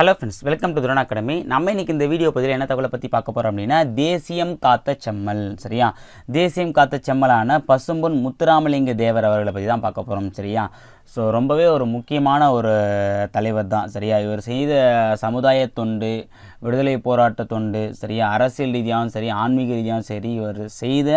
Hello friends welcome to துரண் academy நம்ம இன்னைக்கு இந்த வீடியோ பதிவில் என்ன தகவலை பற்றி பார்க்க போகிறோம் அப்படின்னா தேசியம் காத்த செம்மல் சரியா? தேசியம் காத்த செம்மலான பசும்பொன் முத்துராமலிங்க தேவர் அவர்களை பற்றி தான் பார்க்க போகிறோம் சரியா? ஸோ ரொம்பவே ஒரு முக்கியமான ஒரு தலைவர் தான் சரியா? இவர் செய்த சமுதாய தொண்டு விடுதலை போராட்ட தொண்டு சரியா? அரசியல் ரீதியாகவும் சரி ஆன்மீக ரீதியாகவும் சரி இவர் செய்த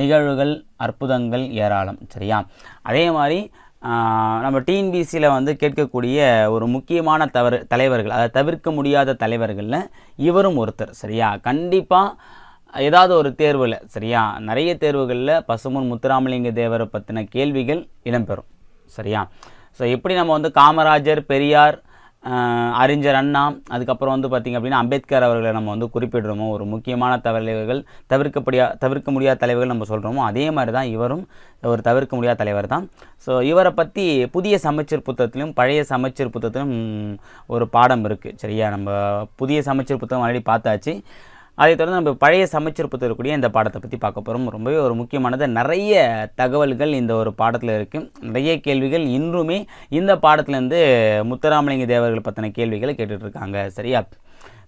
நிகழ்வுகள் அற்புதங்கள் ஏராளம் சரியா? அதே மாதிரி நம்ம டிஎன்பிசியில் வந்து கேட்கக்கூடிய ஒரு முக்கியமான தவறு தலைவர்கள் அதை தவிர்க்க முடியாத தலைவர்களில் இவரும் ஒருத்தர் சரியா? கண்டிப்பாக ஏதாவது ஒரு தேர்வில் சரியா? நிறைய தேர்வுகளில் பசுமன் முத்துராமலிங்க தேவரை பற்றின கேள்விகள் இடம்பெறும் சரியா? ஸோ எப்படி நம்ம வந்து காமராஜர் பெரியார் அறிஞர் அண்ணா அதுக்கப்புறம் வந்து பார்த்திங்க அப்படின்னா அம்பேத்கர் அவர்களை நம்ம வந்து குறிப்பிடுறோமோ ஒரு முக்கியமான தலைவர்கள் தவிர்க்கப்படியா தவிர்க்க முடியாத தலைவர்கள் நம்ம சொல்கிறோமோ அதே மாதிரி தான் இவரும் ஒரு தவிர்க்க முடியாத தலைவர் தான். ஸோ இவரை பற்றி புதிய சமைச்சர் புத்தகத்திலும் பழைய சமைச்சர் புத்தகத்திலும் ஒரு பாடம் இருக்குது சரியா? நம்ம புதிய சமைச்சர் புத்தகம் ஆல்ரெடி பார்த்தாச்சு. அதை தொடர்ந்து நம்ம பழைய சமச்சீர் புத்தகம் இருக்கக்கூடிய இந்த பாடத்தை பற்றி பார்க்க போகிறோம் ரொம்பவே ஒரு முக்கியமானது. நிறைய தகவல்கள் இந்த ஒரு பாடத்தில் இருக்குது நிறைய கேள்விகள். இன்றுமே இந்த பாடத்துலேருந்து முத்துராமலிங்க தேவர்கள் பற்றின கேள்விகளை கேட்டுட்ருக்காங்க. சரியா?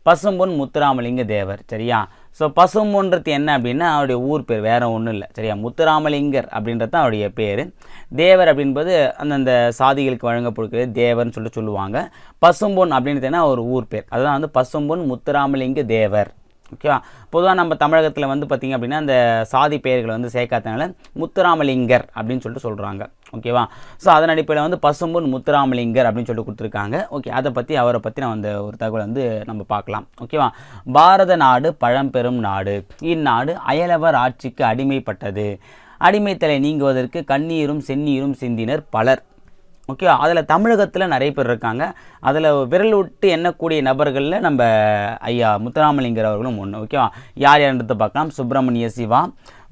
பசும்பொன் முத்துராமலிங்க தேவர். சரியா? ஸோ பசும்பொன்றது என்ன அப்படின்னா அவருடைய ஊர் பேர் வேறு ஒன்றும் இல்லை. சரியா? முத்துராமலிங்கர் அப்படின்றது தான் அவருடைய பேர். தேவர் அப்படின்பது அந்தந்த சாதிகளுக்கு வழங்கப்படுகிற தேவர்னு சொல்லிட்டு சொல்லுவாங்க. பசும்பொன் அப்படின்றது என்ன ஒரு ஊர் பேர். அதுதான் வந்து பசும்பொன் முத்துராமலிங்க தேவர். ஓகேவா? பொதுவாக நம்ம தமிழகத்தில் வந்து பார்த்திங்க அப்படின்னா அந்த சாதி பெயர்களை வந்து சேர்க்காதனால முத்துராமலிங்கர் அப்படின்னு சொல்லிட்டு சொல்கிறாங்க ஓகேவா? ஸோ அதன் அடிப்படையில் வந்து பசும்பொன் முத்துராமலிங்கர் அப்படின்னு சொல்லிட்டு கொடுத்துருக்காங்க. ஓகே அதை பற்றி அவரை பற்றி நான் அந்த ஒரு தகவல் வந்து நம்ம பார்க்கலாம். ஓகேவா? பாரத நாடு பழம்பெரும் நாடு. இந்நாடு அயலவர் ஆட்சிக்கு அடிமைப்பட்டது. அடிமைத்தலை நீங்குவதற்கு கண்ணீரும் செந்நீரும் சிந்தினர் பலர். ஓகே? அதில் தமிழகத்தில் நிறைய பேர் இருக்காங்க. அதில் விரல் விட்டு எண்ணக்கூடிய நபர்களில் நம்ம ஐயா முத்துராமலிங்கர் அவர்களும் ஒன்று ஓகேவா? யார் யார்ன்றதை பார்க்கலாம்? சுப்பிரமணிய சிவா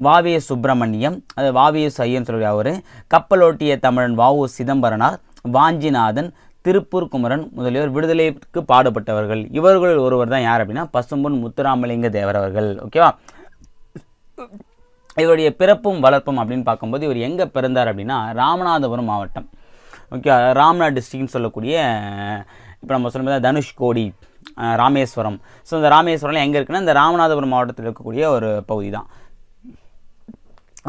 வாவிய சுப்பிரமணியம் அது வாவியஸ் ஐயன் சொல்லி அவர் கப்பலோட்டிய தமிழன் வாவு சிதம்பரனார் வாஞ்சிநாதன் திருப்பூர் குமரன் முதலியோர் விடுதலைக்கு பாடுபட்டவர்கள். இவர்களில் ஒருவர் தான் யார் அப்படின்னா பசும்பொன் முத்துராமலிங்க தேவர் அவர்கள் ஓகேவா? இவருடைய பிறப்பும் வளர்ப்பும் அப்படின்னு பார்க்கும்போது இவர் எங்கே பிறந்தார் அப்படின்னா ராமநாதபுரம் மாவட்டம். ஓகே ராம்நாத் டிஸ்ட்ரிக்னு சொல்லக்கூடிய இப்போ நம்ம சொல்லும்போது தனுஷ்கோடி ராமேஸ்வரம். ஸோ இந்த ராமேஸ்வரம்லாம் எங்கே இருக்குன்னா இந்த ராமநாதபுரம் மாவட்டத்தில் இருக்கக்கூடிய ஒரு பகுதி தான்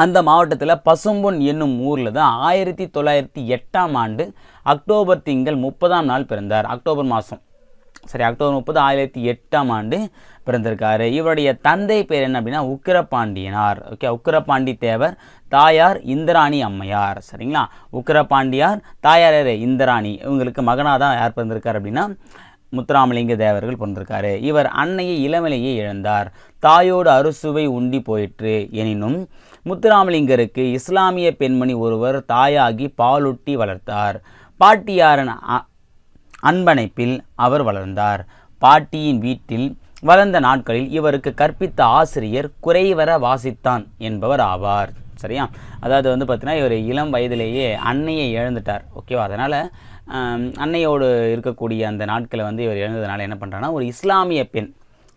அந்த மாவட்டத்தில் பசும்பொன் என்னும் ஊரில் தான் ஆயிரத்தி தொள்ளாயிரத்தி எட்டாம் ஆண்டு அக்டோபர் திங்கள் முப்பதாம் நாள் பிறந்தார். அக்டோபர் மாதம் சரி அக்டோபர் முப்பது ஆயிரத்தி எட்டாம் ஆண்டு பிறந்திருக்காரு. இவருடைய தந்தை பேர் என்ன அப்படின்னா உக்கிரபாண்டியனார். ஓகே உக்கிரபாண்டி தேவர். தாயார் இந்திராணி அம்மையார். சரிங்களா? உக்கிரபாண்டியார் தாயார் யாரு? இந்திராணி. இவங்களுக்கு மகனாக தான் யார் பிறந்திருக்கார் அப்படின்னா முத்துராமலிங்க தேவர்கள் பிறந்திருக்காரு. இவர் அன்னையை இளமலையை இழந்தார். தாயோடு அறுசுவை உண்டி போயிற்று. எனினும் முத்துராமலிங்கருக்கு இஸ்லாமிய பெண்மணி ஒருவர் தாயாகி பாலொட்டி வளர்த்தார். பாட்டியாரன் அ- அன்பணைப்பில் அவர் வளர்ந்தார். பாட்டியின் வீட்டில் வளர்ந்த நாட்களில் இவருக்கு கற்பித்த ஆசிரியர் குறைவர வாசித்தான் என்பவர் ஆவார். சரியா? அதாவது வந்து பார்த்தீங்கன்னா இவர் இளம் வயதிலேயே அன்னையை இழந்துட்டார். ஓகேவா அதனால் அன்னையோடு இருக்கக்கூடிய அந்த நாட்களை வந்து இவர் இழந்ததுனால என்ன பண்ணுறாங்கன்னா ஒரு இஸ்லாமிய பெண்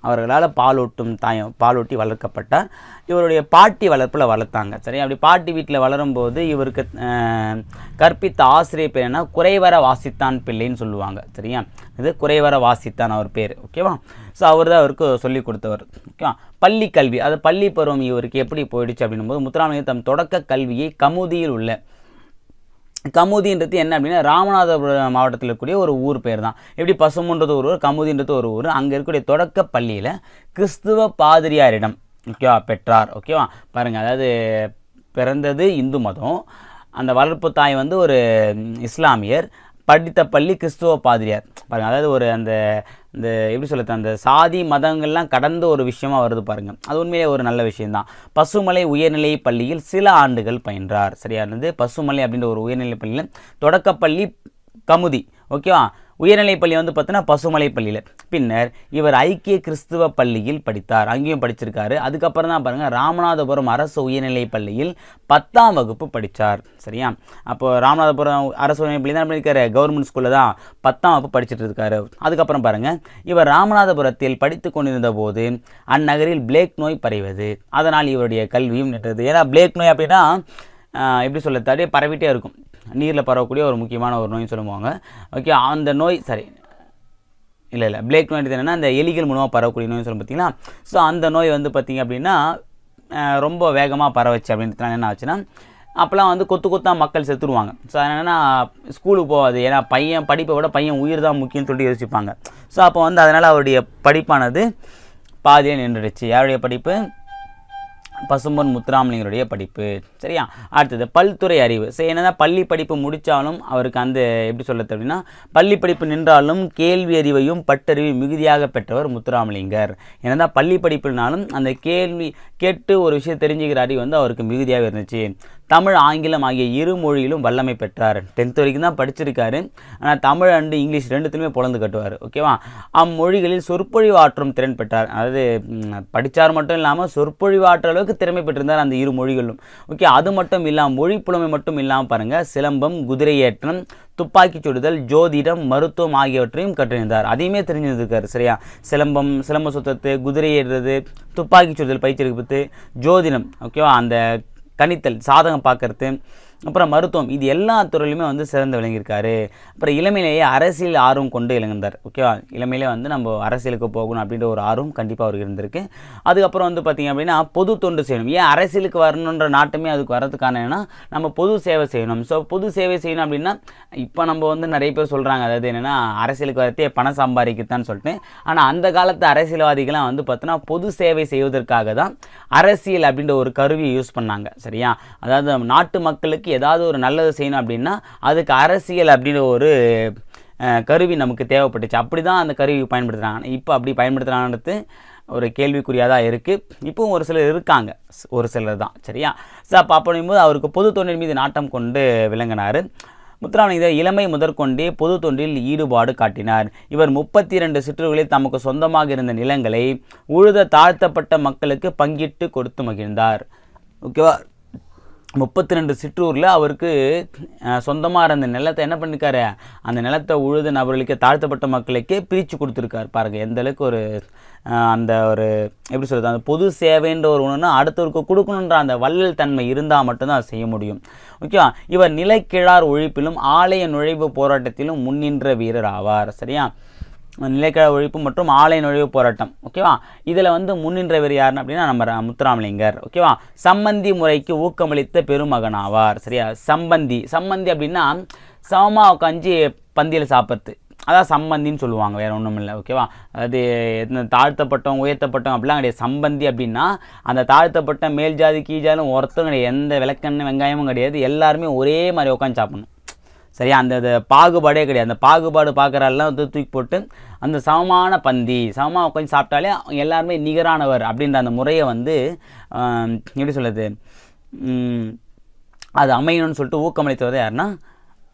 அவர்களால் பாலூட்டும் தாயம் பாலூட்டி வளர்க்கப்பட்டார் இவருடைய பாட்டி வளர்ப்பில் வளர்த்தாங்க. சரி அப்படி பாட்டி வீட்டில் வளரும்போது இவருக்கு கற்பித்த ஆசிரியர் பேர் என்ன? குறைவர வாசித்தான் பிள்ளைன்னு சொல்லுவாங்க. சரியா? இது குறைவர வாசித்தான் அவர் பேர். ஓகேவா? ஸோ அவர் தான் அவருக்கு சொல்லி கொடுத்தவர். ஓகேவா? பள்ளி கல்வி. அது பள்ளி பருவம் இவருக்கு எப்படி போயிடுச்சு அப்படின்னும் போது முத்துராமலிங்க தம் தொடக்க கல்வியை கமுதியில் உள்ள கமுதின்றது என்ன அப்படின்னா ராமநாதபுரம் மாவட்டத்தில் இருக்கக்கூடிய ஒரு ஊர் பேர் தான் எப்படி பசுமுன்றது ஒரு ஊர் கமுதின்றது ஒரு ஊர். அங்கே இருக்கக்கூடிய தொடக்க பள்ளியில் கிறிஸ்துவ பாதிரியாரிடம் ஓகேவா பெற்றார் ஓகேவா? பாருங்கள் அதாவது பிறந்தது இந்து மதம். அந்த வளர்ப்பு தாய் வந்து ஒரு இஸ்லாமியர். படித்த பள்ளி கிறிஸ்துவ பாதிரியார். பாருங்கள் அதாவது ஒரு அந்த இந்த எப்படி சொல்லுறது அந்த சாதி மதங்கள்லாம் கடந்த ஒரு விஷயமா வருது பாருங்கள் அது உண்மையிலே ஒரு நல்ல விஷயம்தான். பசுமலை உயர்நிலை பள்ளியில் சில ஆண்டுகள் பயின்றார். சரியானது பசுமலை அப்படின்ற ஒரு உயர்நிலை பள்ளியில் தொடக்கப்பள்ளி கமுதி ஓகேவா? உயர்நிலைப் பள்ளி வந்து பார்த்தீங்கன்னா பசுமலை பள்ளியில். பின்னர் இவர் ஐக்கிய கிறிஸ்துவ பள்ளியில் படித்தார். அங்கேயும் படிச்சிருக்காரு. அதுக்கப்புறம் தான் பாருங்கள் ராமநாதபுரம் அரசு உயர்நிலைப் பள்ளியில் பத்தாம் வகுப்பு படித்தார் சரியா? அப்போ ராமநாதபுரம் அரசு உயர்நிலைப் பள்ளி தான் பண்ணியிருக்காரு கவர்மெண்ட் ஸ்கூலில் தான் பத்தாம் வகுப்பு படிச்சுட்டு இருக்காரு. அதுக்கப்புறம் பாருங்கள் இவர் ராமநாதபுரத்தில் படித்து கொண்டிருந்த போது அந்நகரில் பிளேக் நோய் பரவியது. அதனால் இவருடைய கல்வியும் நின்றது ஏன்னா பிளேக் நோய் அப்படின்னா எப்படி சொல்ல அப்படியே பரவிட்டே இருக்கும். நீரில் பரவக்கூடிய ஒரு முக்கியமான ஒரு நோய்னு சொல்லுவாங்க. ஓகே அந்த நோய் சரி இல்லை இல்லை பிளேக் நோய் என்னென்னா அந்த எலிகள் மூலமாக பரவக்கூடிய நோய்னு சொல்லும் பார்த்தீங்களா? ஸோ அந்த நோய் வந்து பார்த்திங்க அப்படின்னா ரொம்ப வேகமாக பரவச்சு அப்படின்றதுனால என்ன ஆச்சுன்னா அப்போல்லாம் வந்து கொத்து கொத்தாக மக்கள் செத்துருவாங்க. ஸோ என்னென்னா ஸ்கூலுக்கு போகாது. ஏன்னா பையன் படிப்பை விட பையன் உயிர் தான் முக்கியம்னு சொல்லிட்டு யோசிப்பாங்க. ஸோ அப்போ வந்து அதனால் அவருடைய படிப்பானது பாதியே நின்றுடுச்சு. யாருடைய படிப்பு? பசும்பொன் முத்துராமலிங்கருடைய படிப்பு. சரியா? அடுத்தது பல்துறை அறிவு. சரி என்னதான் பள்ளி படிப்பு முடித்தாலும் அவருக்கு அந்த எப்படி சொல்றது அப்படின்னா பள்ளி படிப்பு நின்றாலும் கேள்வி அறிவையும் பட்டறிவையும் மிகுதியாக பெற்றவர் முத்துராமலிங்கர். என்னதான் பள்ளி படிப்புனாலும் அந்த கேள்வி கேட்டு ஒரு விஷயம் தெரிஞ்சுக்கிற அறிவு வந்து அவருக்கு மிகுதியாக இருந்துச்சு. தமிழ் ஆங்கிலம் ஆகிய இரு மொழியிலும் வல்லமை பெற்றார். டென்த் வரைக்கும் தான் படிச்சிருக்காரு. ஆனால் தமிழ் அண்டு இங்கிலீஷ் ரெண்டுத்துலையுமே பொழந்து கட்டுவார். ஓகேவா அம்மொழிகளில் சொற்பொழிவு ஆற்றும் திறன் பெற்றார். அதாவது படித்தார் மட்டும் இல்லாமல் சொற்பொழிவு ஆற்ற அளவுக்கு திறமை பெற்றிருந்தார் அந்த இரு மொழிகளும் ஓகே அது மட்டும் இல்லாமல் மொழி புலமை மட்டும் இல்லாமல் பாருங்கள் சிலம்பம் குதிரையேற்றம் துப்பாக்கிச் சுடுதல் ஜோதிடம் மருத்துவம் ஆகியவற்றையும் கற்றிருந்தார். அதையுமே தெரிஞ்சிருக்காரு சரியா? சிலம்பம் சிலம்ப சுத்தத்து குதிரை ஏறுறது துப்பாக்கி சுடுதல் பயிற்சி எடுப்பது ஜோதிடம். ஓகேவா அந்த கணித்தல் சாதகம் பார்க்கறது அப்புறம் மருத்துவம் இது எல்லா துறையிலுமே வந்து சிறந்து விளங்கியிருக்காரு. அப்புறம் இளமையிலேயே அரசியல் ஆர்வம் கொண்டு இழந்தார் ஓகேவா? இளமையிலே வந்து நம்ம அரசியலுக்கு போகணும் அப்படின்ற ஒரு ஆர்வம் கண்டிப்பாக அவருக்கு இருந்திருக்கு. அதுக்கப்புறம் வந்து பார்த்திங்க அப்படின்னா பொது தொண்டு செய்யணும். ஏன் அரசியலுக்கு வரணுன்ற நாட்டமே அதுக்கு வரதுக்கான என்னன்னா நம்ம பொது சேவை செய்யணும். ஸோ பொது சேவை செய்யணும் அப்படின்னா இப்போ நம்ம வந்து நிறைய பேர் சொல்கிறாங்க அதாவது என்னென்னா அரசியலுக்கு வரத்தே பணம் சம்பாதிக்கத்தான் சொல்லிட்டு. ஆனால் அந்த காலத்து அரசியல்வாதிகள்லாம் வந்து பார்த்தோன்னா பொது சேவை செய்வதற்காக தான் அரசியல் அப்படின்ற ஒரு கருவியை யூஸ் பண்ணாங்க சரியா? அதாவது நாட்டு மக்களுக்கு ஏதாவது ஒரு நல்லது செய்யணும் அப்படின்னா அதுக்கு அரசியல் அப்படின்ற ஒரு கருவி நமக்கு தேவைப்பட்டுச்சு. அப்படி தான் அந்த கருவி பயன்படுத்துகிறாங்க இப்போ அப்படி பயன்படுத்துகிறான்றது ஒரு கேள்விக்குறியாக தான் இருக்குது இப்போவும் ஒரு சிலர் இருக்காங்க. ஒரு சிலர் தான். சரியா? ஸோ அப்போ அப்படிங்கும்போது அவருக்கு பொது தொண்டின் மீது நாட்டம் கொண்டு விளங்கினார். முத்துராமலிங்கர் இளமை முதற்கொண்டே பொது தொண்டில் ஈடுபாடு காட்டினார். இவர் முப்பத்தி இரண்டு சிற்றூர்களில் தமக்கு சொந்தமாக இருந்த நிலங்களை உழுத தாழ்த்தப்பட்ட மக்களுக்கு பங்கிட்டு கொடுத்து மகிழ்ந்தார். ஓகேவா? முப்பத்தி ரெண்டு சிற்றூரில் அவருக்கு சொந்தமாக இருந்த நிலத்தை என்ன பண்ணிருக்காரு? அந்த நிலத்தை உழுது நபர்களுக்கு தாழ்த்தப்பட்ட மக்களுக்கே பிரித்து கொடுத்துருக்காரு. பாருங்க எந்த அளவுக்கு ஒரு அந்த ஒரு எப்படி சொல்கிறது அந்த பொது சேவைன்ற ஒரு ஒன்றுனா அடுத்தவருக்கு கொடுக்கணுன்ற அந்த வள்ளல் தன்மை இருந்தால் மட்டும்தான் செய்ய முடியும். ஓகேவா? இவர் நிலைக்கிழார் ஒழிப்பிலும் ஆலய நுழைவு போராட்டத்திலும் முன்னின்ற வீரர் ஆவார். சரியா? நிலைக்கழ ஒழிப்பு மற்றும் ஆலை நுழைவு போராட்டம் ஓகேவா இதில் வந்து முன்னின்றவர் யாருன்னு அப்படின்னா நம்ம முத்துராமலிங்கர் ஓகேவா சம்பந்தி முறைக்கு ஊக்கமளித்த பெருமகன் ஆவார் சரியா? சம்பந்தி சம்பந்தி அப்படின்னா சமமாக உட்காந்து பந்தியில் சாப்பிட்றது. அதான் சம்பந்தின்னு சொல்லுவாங்க வேற ஒன்றும் இல்லை ஓகேவா அது எத்தனை தாழ்த்தப்பட்டவங்க உயர்த்தப்பட்டவங்க அப்படிலாம் கிடையாது. சம்பந்தி அப்படின்னா அந்த தாழ்த்தப்பட்ட மேல் ஜாதி கீழ் ஜாதியும் ஒருத்தரும் கிடையாது. எந்த விளக்கெண்ணெய் வெங்காயமும் கிடையாது. எல்லாருமே ஒரே மாதிரி உட்காந்து சாப்பிடணும். சரியா? அந்த அந்த பாகுபாடே கிடையாது. அந்த பாகுபாடு பார்க்குறதெல்லாம் வந்து தூக்கி போட்டு அந்த சமமான பந்தி சமமாக உட்காந்து சாப்பிட்டாலே அவங்க எல்லாருமே நிகரானவர் அப்படின்ற அந்த முறையை வந்து எப்படி சொல்லுது அது அமையணும்னு சொல்லிட்டு ஊக்கமளித்தவர் யாருன்னா?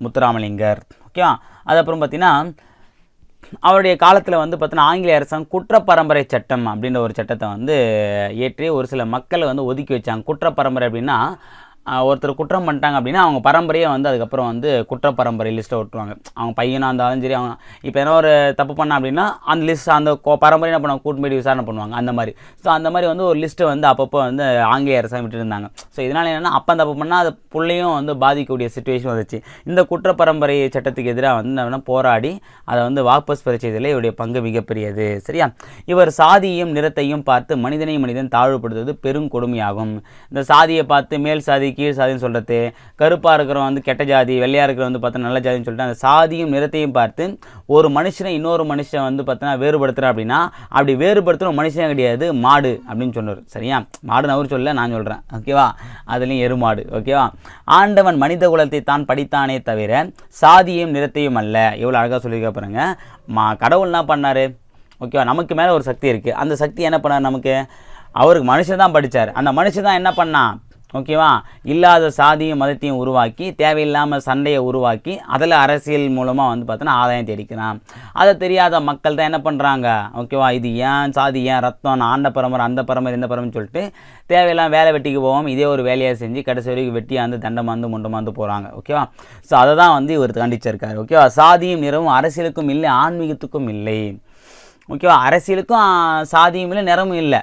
முத்துராமலிங்கர். ஓகேவா அது அப்புறம் பார்த்தீங்கன்னா அவருடைய காலத்தில் வந்து பார்த்தீங்கன்னா ஆங்கிலேய அரசாங்கம் குற்றப்பரம்பரை சட்டம் அப்படின்ற ஒரு சட்டத்தை வந்து ஏற்றி ஒரு சில மக்களை வந்து ஒதுக்கி வச்சாங்க. குற்றப்பரம்பரை அப்படின்னா ஒருத்தர் குற்றம் பண்ணிட்டாங்க அப்படின்னா அவங்க பரம்பரையை வந்து அதுக்கப்புறம் வந்து குற்ற பரம்பரை லிஸ்ட்டை ஒட்டுவாங்க. அவங்க பையனாக இருந்தாலும் சரி அவங்க இப்போ என்ன ஒரு தப்பு பண்ணா அப்படின்னா அந்த லிஸ்ட் அந்த கோ பரம்பரை என்ன பண்ணுவாங்க? கூட்டு போய் விசாரணை பண்ணுவாங்க அந்த மாதிரி. ஸோ அந்த மாதிரி வந்து ஒரு லிஸ்ட்டை வந்து அப்பப்போ வந்து ஆங்கிலேய அரசாங்கம் விட்டுருந்தாங்க. ஸோ இதனால் என்னென்னா அப்போ தப்பு பண்ணால் அது பிள்ளையும் வந்து பாதிக்கக்கூடிய சுச்சுவேஷன் வந்துச்சு இந்த குற்ற பரம்பரை சட்டத்துக்கு எதிராக வந்து என்ன போராடி அதை வந்து வாபஸ் பெற செய்ததில் இவருடைய பங்கு மிகப்பெரியது. சரியா? இவர் சாதியையும் நிறத்தையும் பார்த்து மனிதனை மனிதன் தாழ்வுபடுத்துவது பெரும் கொடுமையாகும். இந்த சாதியை பார்த்து மேல் சாதி கீழ் சாதின்னு சொல்கிறது கருப்பாக இருக்கிறவன் வந்து கெட்ட ஜாதி வெள்ளையாக இருக்கிறவன் வந்து பார்த்தா நல்ல ஜாதின்னு சொல்லிட்டு அந்த சாதியும் நிறத்தையும் பார்த்து ஒரு மனுஷனை இன்னொரு மனுஷன் வந்து பார்த்தோன்னா வேறுபடுத்துகிறா அப்படின்னா அப்படி வேறுபடுத்துகிற மனுஷன் கிடையாது மாடு அப்படின்னு சொன்னார் சரியா? மாடுன்னு அவர் சொல்ல நான் சொல்கிறேன் ஓகேவா அதுலேயும் எருமாடு ஓகேவா ஆண்டவன் மனித குலத்தை தான் படித்தானே தவிர சாதியும் நிறத்தையும் அல்ல. எவ்வளோ அழகாக சொல்லியிருக்க பாருங்க. மா கடவுள் என்ன பண்ணார்? ஓகேவா நமக்கு மேலே ஒரு சக்தி இருக்குது அந்த சக்தி என்ன பண்ணார் நமக்கு? அவருக்கு மனுஷன் தான் படித்தார் அந்த மனுஷன் தான் என்ன பண்ணான்? ஓகேவா? இல்லாத சாதியும் மதத்தையும் உருவாக்கி தேவையில்லாமல் சண்டையை உருவாக்கி அதில் அரசியல் மூலமாக வந்து பார்த்தோன்னா ஆதாயம் தேடிக்கிறான். அதை தெரியாத மக்கள் தான் என்ன பண்ணுறாங்க ஓகேவா? இது ஏன் சாதி ஏன் ரத்தம் நான் ஆண்ட பரம்பரை அந்த பரம்பரை இந்த பரம்பரை சொல்லிட்டு தேவையில்லாம் வேலை வெட்டிக்கு போவோம் இதே ஒரு வேலையை செஞ்சு கடைசி வரைக்கும் வெட்டியாந்து தண்டமாந்து முண்டமாந்து போகிறாங்க ஓகேவா? ஸோ அதை தான் வந்து இவர் கண்டிச்சிருக்காரு. ஓகேவா? சாதியும் நிறமும் அரசியலுக்கும் இல்லை ஆன்மீகத்துக்கும் இல்லை. ஓகேவா? அரசியலுக்கும் சாதியும் இல்லை நிறமும் இல்லை.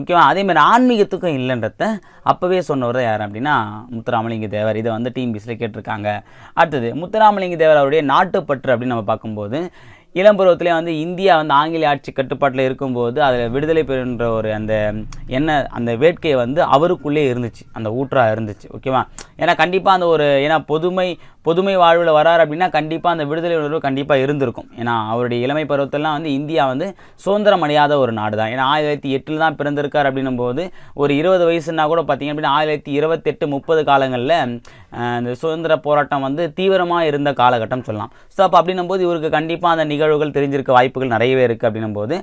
ஓகேவா அதே மாதிரி ஆன்மீகத்துக்கும் இல்லைன்றத அப்போவே சொன்னவர் தான் யார் அப்படின்னா முத்துராமலிங்க தேவர். இதை வந்து டீம் பிஸில் கேட்டிருக்காங்க. அடுத்தது முத்துராமலிங்க தேவர் அவருடைய நாட்டுப்பற்று அப்படின்னு நம்ம பார்க்கும்போது இளம்பருவத்திலே வந்து இந்தியா வந்து ஆங்கிலேய ஆட்சி கட்டுப்பாட்டில் இருக்கும்போது அதில் விடுதலை பெறுன்ற ஒரு அந்த என்ன அந்த வேட்கை வந்து அவருக்குள்ளே இருந்துச்சு. அந்த ஊற்றா இருந்துச்சு ஓகேவா? ஏன்னா கண்டிப்பாக அந்த ஒரு ஏன்னா பொதுமை பொதுமை வாழ்வில் வரார் அப்படின்னா கண்டிப்பாக அந்த விடுதலை உணர்வு கண்டிப்பாக இருந்திருக்கும். ஏன்னா அவருடைய இளமை பருவத்திலாம் வந்து இந்தியா வந்து சுதந்திரம் அடையாத ஒரு நாடு தான். ஏன்னா ஆயிரத்தி தொள்ளாயிரத்தி எட்டில் தான் பிறந்திருக்கார் அப்படின்னும் போது ஒரு இருபது வயசுனா கூட பார்த்தீங்க அப்படின்னா ஆயிரத்தி தொள்ளாயிரத்தி இருபத்தெட்டு முப்பது காலங்களில் இந்த சுதந்திர போராட்டம் வந்து தீவிரமாக இருந்த காலகட்டம் சொல்லலாம். ஸோ அப்போ அப்படின்னும் போது இவருக்கு கண்டிப்பாக அந்த நிகழ்வுகள் தெரிஞ்சிருக்க வாய்ப்புகள் நிறையவே இருக்குது அப்படின்னும் போது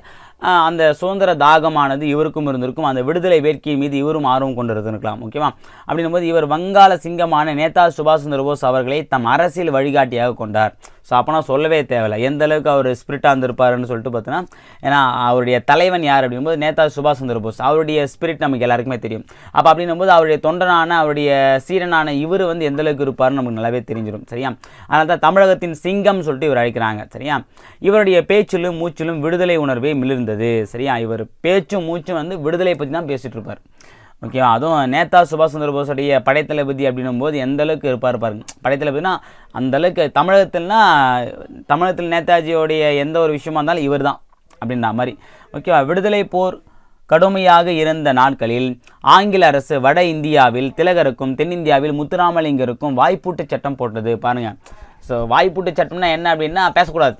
அந்த சுதந்திர தாகமானது இவருக்கும் இருந்திருக்கும் அந்த விடுதலை வேட்கை மீது இவரும் ஆர்வம் கொண்டு இருந்திருக்கலாம் ஓகேவா? அப்படின்னும் போது இவர் வங்காள சிங்கமான நேதா சுபாஷ் சந்திர போஸ் அவர்களை தம் அரசியல் வழிகாட்டியாக கொண்டார். ஸோ அப்போனா சொல்லவே தேவையில்லை. எந்த அளவுக்கு அவர் ஸ்பிரிட்டாக இருந்திருப்பாருன்னு சொல்லிட்டு பார்த்தோன்னா ஏன்னா அவருடைய தலைவன் யார் அப்படிங்கும்போது நேதா சுபாஷ் சந்திர போஸ் அவருடைய ஸ்பிரிட் நமக்கு எல்லாருக்குமே தெரியும். அப்போ அப்படின்னும் போது அவருடைய தொண்டனான அவருடைய சீரனான இவர் வந்து எந்த அளவுக்கு இருப்பார்னு நமக்கு நல்லாவே தெரிஞ்சிடும். சரியா? அதனால தான் தமிழகத்தின் சிங்கம் சொல்லிட்டு இவர் அழைக்கிறாங்க. சரியா? இவருடைய பேச்சிலும் மூச்சிலும் விடுதலை உணர்வே மிளிர்ந்தது. சரியா? இவர் பேச்சும் மூச்சும் வந்து விடுதலை பற்றி தான் பேசிகிட்டு இருப்பார். ஓகேவா? அதுவும் நேதா சுபாஷ் சந்திர போஸுடைய படைத்தளபதி அப்படின்னும் போது எந்த அளவுக்கு இருப்பார் பாருங்க. படைத்தளபதினா அந்த அளவுக்கு தமிழகத்தில்னா தமிழகத்தில் நேதாஜியோடைய எந்த ஒரு விஷயமா இருந்தாலும் இவர் தான் அப்படின்ற மாதிரி. ஓகேவா? விடுதலை போர் கடுமையாக இருந்த நாட்களில் ஆங்கில அரசு வட இந்தியாவில் திலகருக்கும் தென்னிந்தியாவில் முத்துராமலிங்கருக்கும் வாய்ப்பூட்டு சட்டம் போட்டது. பாருங்கள் ஸோ வாய்ப்பூட்டு சட்டம்னா என்ன அப்படின்னா பேசக்கூடாது.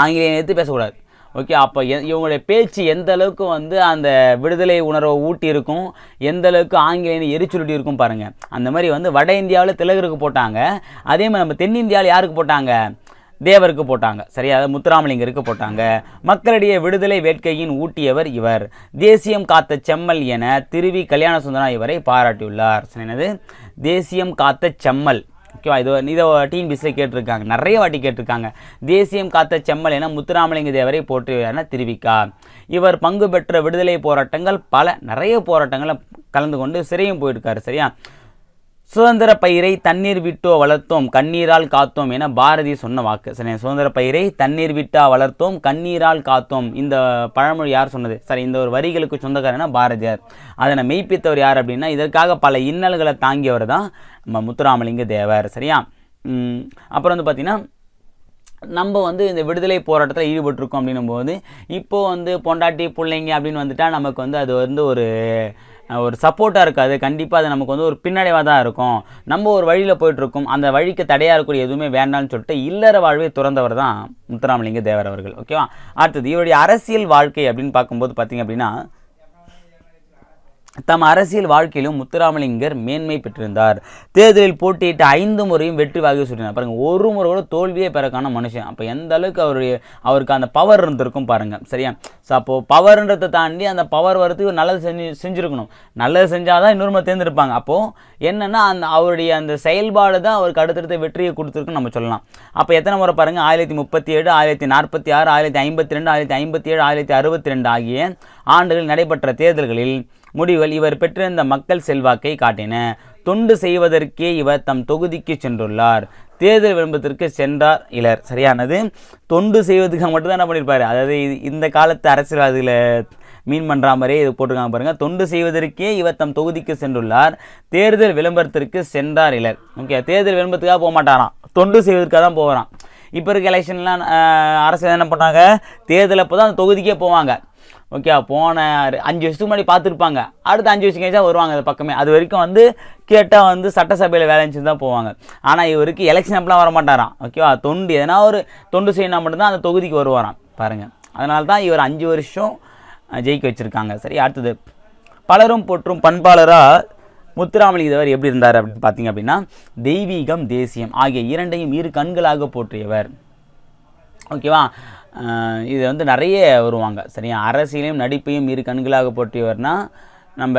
ஆங்கிலேயம் எடுத்து பேசக்கூடாது. ஓகே அப்போ எ- இவங்களுடைய பேச்சு எந்த அளவுக்கு வந்து அந்த விடுதலை உணர்வை ஊட்டி இருக்கும் எந்த அளவுக்கு ஆங்கிலேயன் எரிச்சுருட்டி இருக்கும் பாருங்கள் அந்த மாதிரி வந்து வட இந்தியாவில் திலகருக்கு போட்டாங்க. அதே மாதிரி நம்ம தென்னிந்தியாவில் யாருக்கு போட்டாங்க? தேவருக்கு போட்டாங்க. சரியா? அதாவது முத்துராமலிங்கருக்கு போட்டாங்க. மக்களிடையே விடுதலை வேட்கையின் ஊட்டியவர் இவர். தேசியம் காத்த செம்மல் என திருவி கல்யாண சுந்தரம் இவரை பாராட்டியுள்ளார். என்னது? தேசியம் காத்த செம்மல். ஓகேவா? இது இதை டிஎன்பிசியில் கேட்டிருக்காங்க. நிறைய வாட்டி கேட்டிருக்காங்க. தேசியம் காத்த செம்மல் என முத்துராமலிங்க தேவரை போற்றுவார்னா திருவிக்கா. இவர் பங்கு பெற்ற விடுதலை போராட்டங்கள் பல நிறைய போராட்டங்களை கலந்து கொண்டு சிறையும் போயிருக்காரு சரியா? சுதந்திர பயிரை தண்ணீர் விட்டோ வளர்த்தோம் கண்ணீரால் காத்தோம் என பாரதி சொன்ன வாக்கு. சரி சுதந்திர பயிரை தண்ணீர் விட்டா வளர்த்தோம் கண்ணீரால் காத்தோம். இந்த பழமொழி யார் சொன்னது? சரி இந்த ஒரு வரிகளுக்கு சொந்தக்காரனா பாரதியார். அதனை மெய்ப்பித்தவர் யார் அப்படின்னா இதற்காக பல இன்னல்களை தாங்கியவர் தான் நம்ம முத்துராமலிங்க தேவர். சரியா? அப்புறம் வந்து பார்த்திங்கன்னா நம்ம வந்து இந்த விடுதலை போராட்டத்தில் ஈடுபட்டிருக்கோம் அப்படின்னும் போது இப்போது வந்து பொண்டாட்டி பிள்ளைங்க அப்படின்னு வந்துட்டால் நமக்கு வந்து அது வந்து ஒரு ஒரு சப்போர்ட்டாக இருக்காது. கண்டிப்பாக அது நமக்கு வந்து ஒரு பின்னடைவாக தான் இருக்கும். நம்ம ஒரு வழியில் போயிட்டுருக்கோம். அந்த வழிக்கு தடையாக இருக்கக்கூடிய எதுவுமே வேண்டாம்னு சொல்லிட்டு இல்லற வாழ்வை துறந்தவர் தான் முத்துராமலிங்க தேவர் அவர்கள். ஓகேவா அடுத்தது இவருடைய அரசியல் வாழ்க்கை அப்படின்னு பார்க்கும்போது பார்த்தீங்க அப்படின்னா தம் அரசியல் வாழ்க்கையிலும் முத்துராமலிங்கர் மேன்மை பெற்றிருந்தார். தேர்தலில் போட்டியிட்ட ஐந்து முறையும் வெற்றி வாகி சொல்லியிருந்தார் பாருங்கள் ஒரு முறை கூட தோல்வியே பெறக்கான மனுஷன். அப்போ எந்த அளவுக்கு அவருடைய அவருக்கு அந்த பவர் இருந்திருக்கும் பாருங்கள் சரியா? ஸோ அப்போது பவர்ன்றதை தாண்டி அந்த பவர் வரத்துக்கு நல்லது செஞ்சு செஞ்சுருக்கணும். நல்லது செஞ்சால் தான் இன்னொரு முறை தேர்ந்தெடுப்பாங்க. அப்போது என்னென்னா அந்த அவருடைய அந்த செயல்பாடு தான் அவருக்கு அடுத்தடுத்த வெற்றியை கொடுத்துருக்குன்னு நம்ம சொல்லலாம். அப்போ எத்தனை முறை பாருங்கள் ஆயிரத்தி முப்பத்தி ஏழு ஆயிரத்தி நாற்பத்தி ஆறு ஆயிரத்தி ஐம்பத்தி ரெண்டு ஆயிரத்தி ஐம்பத்தி ஏழு ஆயிரத்தி அறுபத்தி ரெண்டு ஆகிய ஆண்டுகளில் நடைபெற்ற தேர்தல்களில் முடிவுகள் இவர் பெற்றிருந்த மக்கள் செல்வாக்கை காட்டின. தொண்டு செய்வதற்கே இவர் தம் தொகுதிக்கு சென்றுள்ளார். தேர்தல் விளம்பரத்திற்கு சென்றார் இலர் சரியானது? தொண்டு செய்வதுக்காக மட்டும்தான் என்ன பண்ணியிருப்பாரு அதாவது இது- இந்த காலத்து அரசியல்வாதிகளை மீன் பண்ணுற மாதிரியே இது போட்டிருக்காங்க பாருங்கள் தொண்டு செய்வதற்கே இவர் தம் தொகுதிக்கு சென்றுள்ளார். தேர்தல் விளம்பரத்திற்கு சென்றார் இலர் ஓகே தேர்தல் விளம்பரத்துக்காக போக மாட்டாராம். தொண்டு செய்வதற்காக தான் போகிறான் இப்போ இருக்க எலெக்ஷன்லாம் அரசு என்ன பண்ணாங்க தேர்தல் அப்போ தான் அந்த தொகுதிக்கே போவாங்க. ஓகே போன அஞ்சு வருஷத்துக்கு முன்னாடி பார்த்துருப்பாங்க. அடுத்த அஞ்சு வருஷம் கழிச்சா வருவாங்க அது பக்கமே. அது வரைக்கும் வந்து கேட்டால் வந்து சட்டசபையில் வேலை செஞ்சு தான் போவாங்க. ஆனால் இவருக்கு எலெக்ஷன் அப்பெல்லாம் வர மாட்டாராம். ஓகேவா? தொண்டு எதனா ஒரு தொண்டு செய்யணும் மட்டும்தான் அந்த தொகுதிக்கு வருவாராம். பாருங்கள் அதனால தான் இவர் அஞ்சு வருஷம் ஜெயிக்க வச்சுருக்காங்க. சரி அடுத்தது. பலரும் போற்றும் பண்பாளராக முத்துராமலிங்கதேவர் எப்படி இருந்தார் அப்படின்னு பார்த்தீங்க அப்படின்னா தெய்வீகம் தேசியம் ஆகிய இரண்டையும் இரு கண்களாக போற்றியவர். ஓகேவா? இது வந்து நிறைய வருவாங்க. சரியா? அரசியலையும் நடிப்பையும் இரு கண்களாக போற்றியவர்னா நம்ம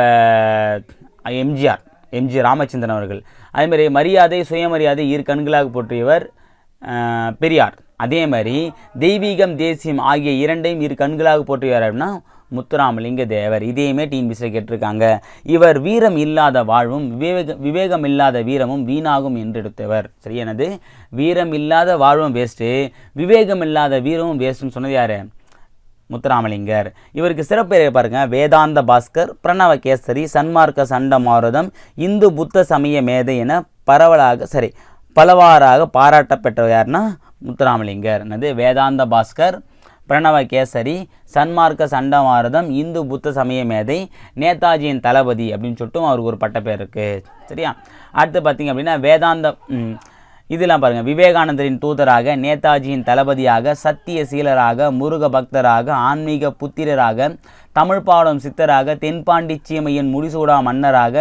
எம்ஜிஆர் எம்ஜி ராமச்சந்திரன் அவர்கள். அதேமாதிரி மரியாதை சுயமரியாதை இரு கண்களாக போற்றியவர் பெரியார். அதே மாதிரி தெய்வீகம் தேசியம் ஆகிய இரண்டையும் இரு கண்களாக போற்றியவர் அப்படின்னா முத்துராமலிங்க தேவர் இதையுமே டிஎன்பிசியில் கேட்டிருக்காங்க. இவர் வீரம் இல்லாத வாழ்வும் விவேக விவேகம் இல்லாத வீரமும் வீணாகும் என்று எடுத்தவர் சரி எனது வீரம் இல்லாத வாழ்வும் வேஸ்ட்டு விவேகம் இல்லாத வீரமும் வேஸ்ட்டுன்னு சொன்னது யார்? முத்துராமலிங்கர். இவருக்கு சிறப்பு பாருங்க. வேதாந்த பாஸ்கர் பிரணவ கேசரி சன்மார்க்க சண்டமாருதம் இந்து புத்த சமய மேதை என பரவலாக சரி பலவாறாக பாராட்டப்பெற்றவர் யாருன்னா முத்துராமலிங்கர். என்னது? வேதாந்த பாஸ்கர் பிரணவ கேசரி சன்மார்க்க சண்டமாரதம் இந்து புத்த சமய மேதை நேதாஜியின் தளபதி அப்படின்னு சொல்லிட்டு அவருக்கு ஒரு பட்டப்பேர் இருக்குது சரியா? அடுத்து பார்த்தீங்க அப்படின்னா வேதாந்த இதெல்லாம் பாருங்கள் விவேகானந்தரின் தூதராக நேதாஜியின் தளபதியாக சத்திய சீலராக முருக பக்தராக ஆன்மீக புத்திரராக தமிழ் பாடம் சித்தராக தென்பாண்டி சீமையின் முடிசூடா மன்னராக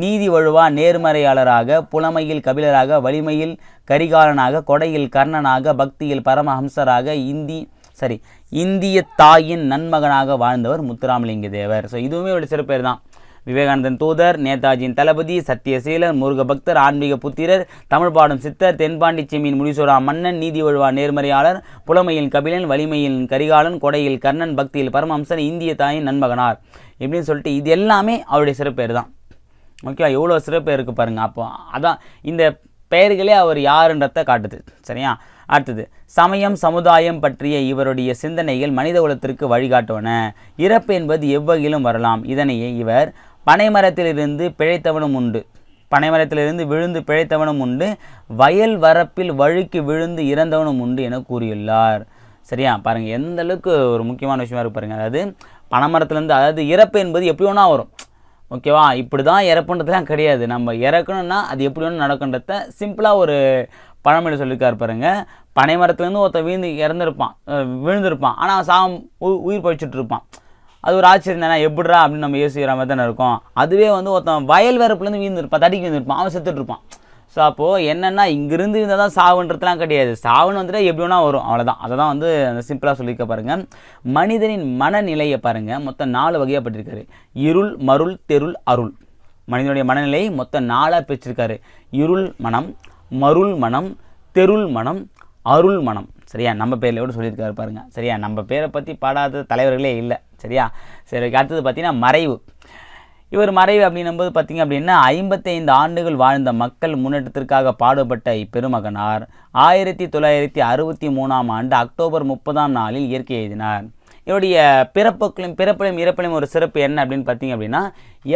நீதி வழுவா நேர்மறையாளராக புலமையில் கபிலராக வலிமையில் கரிகாலனாக கொடையில் கர்ணனாக பக்தியில் பரமஹம்சராக இந்தி சரி இந்திய தாயின் நன்மகனாக வாழ்ந்தவர் முத்துராமலிங்க தேவர். ஸோ இதுவுமே ஒரு சிறப்பேர் தான் விவேகானந்தன் தூதர் நேதாஜியின் தளபதி சத்தியசீலர் முருக பக்தர் ஆன்மீக புத்திரர் தமிழ் பாடும் சித்தர் தென்பாண்டி செம்மியின் முடிசூரா மன்னன் நீதி ஒழுவா நேர்மறையாளர் புலமையில் கபிலன் வலிமையில் கரிகாலன் கொடையில் கர்ணன் பக்தியில் பரமஹம்சன் இந்திய தாயின் நண்பகனார் இப்படின்னு சொல்லிட்டு இது எல்லாமே அவருடைய சிறப்பேர் தான் ஓகே எவ்வளோ சிறப்பு இருக்குது பாருங்கள் அப்போ அதான் இந்த பெயர்களே அவர் யாருன்றத காட்டுது. சரியா? அடுத்தது சமயம் சமுதாயம் பற்றிய இவருடைய சிந்தனைகள் மனித குலத்திற்கு வழிகாட்டுவன. இறப்பு என்பது எவ்வகையிலும் வரலாம். இதனையே இவர் பனைமரத்திலிருந்து பிழைத்தவனும் உண்டு. பனைமரத்திலிருந்து விழுந்து பிழைத்தவனும் உண்டு. வயல் வரப்பில் வழுக்கி விழுந்து இறந்தவனும் உண்டு என கூறியுள்ளார். சரியா? பாருங்கள் எந்த அளவுக்கு ஒரு முக்கியமான விஷயமா இருக்கு பாருங்கள் அதாவது பனைமரத்துலேருந்து அதாவது இறப்பு என்பது எப்படி ஒன்றா வரும். ஓகேவா? இப்படி தான் இறப்புன்றதுலாம் கிடையாது. நம்ம இறக்கணும்னா அது எப்படி ஒன்று நடக்குன்றத சிம்பிளாக ஒரு பழமொழி சொல்லியிருக்காரு பாருங்க. பனை மரத்துலேருந்து ஒருத்தன் வீழ்ந்து இறந்துருப்பான். விழுந்திருப்பான். ஆனால் சாம் உ- உயிர் பழிச்சுட்டு இருப்பான். அது ஒரு ஆச்சரியம் தானே? எப்படிடா அப்படின்னு நம்ம யோசிக்கிற மாதிரி தானே இருக்கும். அதுவே வந்து ஒருத்தன் வயல் வரப்புலேருந்து வீழ்ந்துருப்பான் தடிக்கு வீழ்ந்திருப்பான். அவன் செத்துட்ருப்பான் ஸோ அப்போது என்னென்னா இங்கிருந்து இருந்தால் தான் சாவுன்றதுலாம் கிடையாது. சாவுன்னு வந்துட்டு எப்படி வேணால் வரும். அவ்வளோதான் அதை தான் வந்து அந்த சிம்பிளாக சொல்லியிருக்க பாருங்கள் மனிதனின் மனநிலையை பாருங்கள் மொத்தம் நாலு வகையாக பட்டிருக்காரு. இருள் மருள் தெருள் அருள். மனிதனுடைய மனநிலை மொத்தம் நாலாக பிரிச்சிருக்காரு. இருள் மனம் மருள் மனம் தெருள் மனம் அருள் மனம். சரியா? நம்ம பேரில் கூட சொல்லியிருக்காரு பாருங்க. சரியா? நம்ம பேரை பற்றி பாடாத தலைவர்களே இல்லை. சரியா? சரி அடுத்தது பார்த்தீங்கன்னா மறைவு. இவர் மறைவு அப்படின்னும்போது பார்த்தீங்க அப்படின்னா ஐம்பத்தைந்து ஆண்டுகள் வாழ்ந்த மக்கள் முன்னேற்றத்திற்காக பாடுபட்ட இப்பெருமகனார். ஆயிரத்தி தொள்ளாயிரத்தி அறுபத்தி மூணாம் ஆண்டு அக்டோபர் முப்பதாம் நாளில் இயற்கை எழுதினார். இவருடைய பிறப்புக்கும் பிறப்பிலும் இறப்பிலும் ஒரு சிறப்பு என்ன அப்படின்னு பார்த்தீங்க அப்படின்னா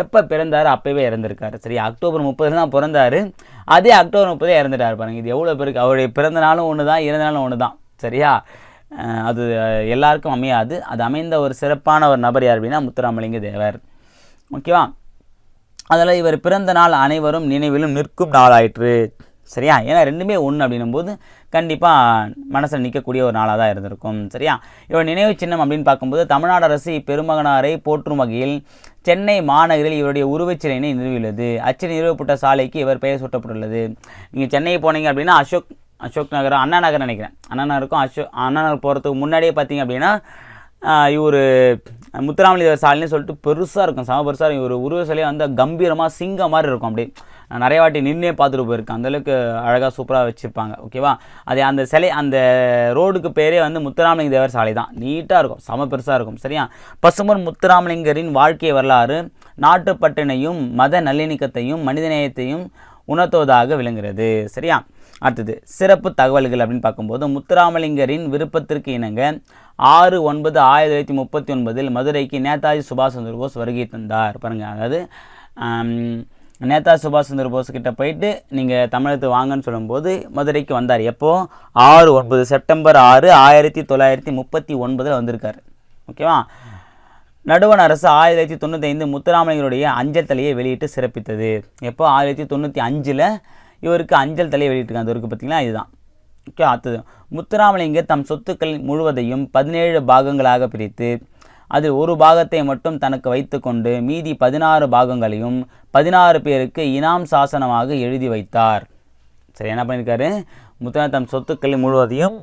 எப்போ பிறந்தார் அப்போவே இறந்திருக்காரு. சரி அக்டோபர் முப்பதில் தான் பிறந்தார். அதே அக்டோபர் முப்பதே இறந்துட்டார் பாருங்க. இது எவ்வளோ பேருக்கு அவருடைய பிறந்த நாளும் ஒன்று தான் இறந்த நாளும் ஒன்று தான் சரியா அது எல்லாருக்கும் அமையாது. அது அமைந்த ஒரு சிறப்பான ஒரு நபர் யார் அப்படின்னா முத்துராமலிங்க தேவர். ஓகேவா? அதில் இவர் பிறந்த நாள் அனைவரும் நினைவிலும் நிற்கும் நாளாயிற்று. சரியா? ஏன்னா ரெண்டுமே ஒன்று அப்படின்னும் போது கண்டிப்பாக மனசில் நிற்கக்கூடிய ஒரு நாளாக தான் இருந்திருக்கும். சரியா? இவர் நினைவு சின்னம் அப்படின்னு பார்க்கும்போது தமிழ்நாடு அரசு இப்பெருமகனாரை போற்றும் வகையில் சென்னை மாநகரில் இவருடைய உருவச்சிலையினை நிறுவியுள்ளது. அச்சு நிறுவப்பட்ட சாலைக்கு இவர் பெயர் சூட்டப்பட்டுள்ளது. நீங்கள் சென்னை போனீங்க அப்படின்னா அசோக் அசோக் நகர் அண்ணா நகர் நினைக்கிறேன். அண்ணா நகருக்கும் அசோக் அண்ணா நகர் போகிறதுக்கு முன்னாடியே பார்த்தீங்க அப்படின்னா இவர் முத்துராமலிவர் சாலைன்னு சொல்லிட்டு பெருசாக இருக்கும். செம பெருசாக இருக்கும். இவர் உருவ சிலையை வந்து கம்பீரமாக சிங்கம் மாதிரி இருக்கும் அப்படியே. நிறைய வாட்டி நின்னே பார்த்துட்டு போயிருக்கேன். அந்தளவுக்கு அழகாக சூப்பராக வச்சுருப்பாங்க. ஓகேவா அது அந்த சிலை அந்த ரோடுக்கு பேரே வந்து முத்துராமலிங்க தேவர் சாலை தான். நீட்டாக இருக்கும். செம பெருசாக இருக்கும். சரியா? பசுமன் முத்துராமலிங்கரின் வாழ்க்கை வரலாறு நாட்டுப்பட்டினையும் மத நல்லிணக்கத்தையும் மனிதநேயத்தையும் உணர்த்துவதாக விளங்குகிறது. சரியா? அடுத்தது சிறப்பு தகவல்கள் அப்படின்னு பார்க்கும்போது முத்துராமலிங்கரின் விருப்பத்திற்கு இணங்க ஆறு ஒன்பது ஆயிரத்தி தொள்ளாயிரத்தி முப்பத்தி ஒன்பதில் மதுரைக்கு நேதாஜி சுபாஷ் சந்திர போஸ் வருகை தந்தார். பாருங்க அதாவது நேதா சுபாஷ் சந்திர போஸ் கிட்ட போயிட்டு நீங்கள் தமிழகத்துக்கு வாங்கன்னு சொல்லும்போது மதுரைக்கு வந்தார். எப்போது ஆறு ஒன்பது செப்டம்பர் ஆறு ஆயிரத்தி தொள்ளாயிரத்தி முப்பத்தி ஒன்பதில் வந்திருக்கார். ஓகேவா? நடுவண் அரசு ஆயிரத்தி தொள்ளாயிரத்தி தொண்ணூற்றி ஐந்து முத்துராமலிங்கருடைய அஞ்சல் தலையை வெளியிட்டு சிறப்பித்தது. எப்போ? ஆயிரத்தி தொண்ணூற்றி அஞ்சில் இவருக்கு அஞ்சல் தலையை வெளியிட்டிருக்காங்க. இவருக்கு பார்த்தீங்கன்னா இதுதான். ஓகே அடுத்தது. முத்துராமலிங்கர் தம் சொத்துக்கள் முழுவதையும் பதினேழு பாகங்களாக பிரித்து அதில் ஒரு பாகத்தை மட்டும் தனக்கு வைத்துக்கொண்டு மீதி பதினாறு பாகங்களையும் பதினாறு பேருக்கு இனாம் சாசனமாக எழுதி வைத்தார். சரி என்ன பண்ணியிருக்காரு முத்துராமலிங்க தம் சொத்துக்கள் முழுவதையும்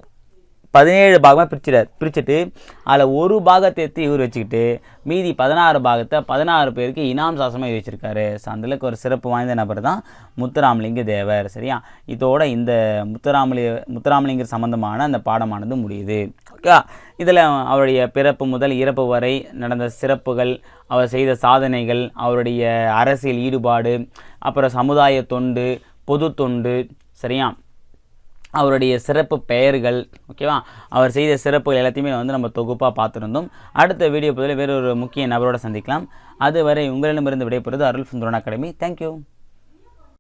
பதினேழு பாகமாக பிரிச்சிடார். பிரிச்சுட்டு அதில் ஒரு பாகத்தை எடுத்து இவர் வச்சுக்கிட்டு மீதி பதினாறு பாகத்தை பதினாறு பேருக்கு இனாம் சாசனமாக எழுதி வச்சுருக்காரு. ஸோ அந்தளவுக்கு ஒரு சிறப்பு வாய்ந்த நபர் தான் முத்துராமலிங்க தேவர். சரியா? இதோட இந்த முத்துராமலி முத்துராமலிங்கர் சம்பந்தமான அந்த பாடமானது முடியுது. இதில் அவருடைய பிறப்பு முதல் இறப்பு வரை நடந்த சிறப்புகள் அவர் செய்த சாதனைகள் அவருடைய அரசியல் ஈடுபாடு அப்புறம் சமுதாய தொண்டு பொது தொண்டு சரியா? அவருடைய சிறப்பு பெயர்கள் ஓகேவா அவர் செய்த சிறப்புகள் எல்லாத்தையுமே வந்து நம்ம தொகுப்பாக பார்த்துருந்தோம். அடுத்த வீடியோ பதில் வேறொரு முக்கிய நபரோட சந்திக்கலாம். அதுவரை உங்களிடமிருந்து விடைபெறுவது அருள் சுந்தரன் அகாடமி. தேங்க்யூ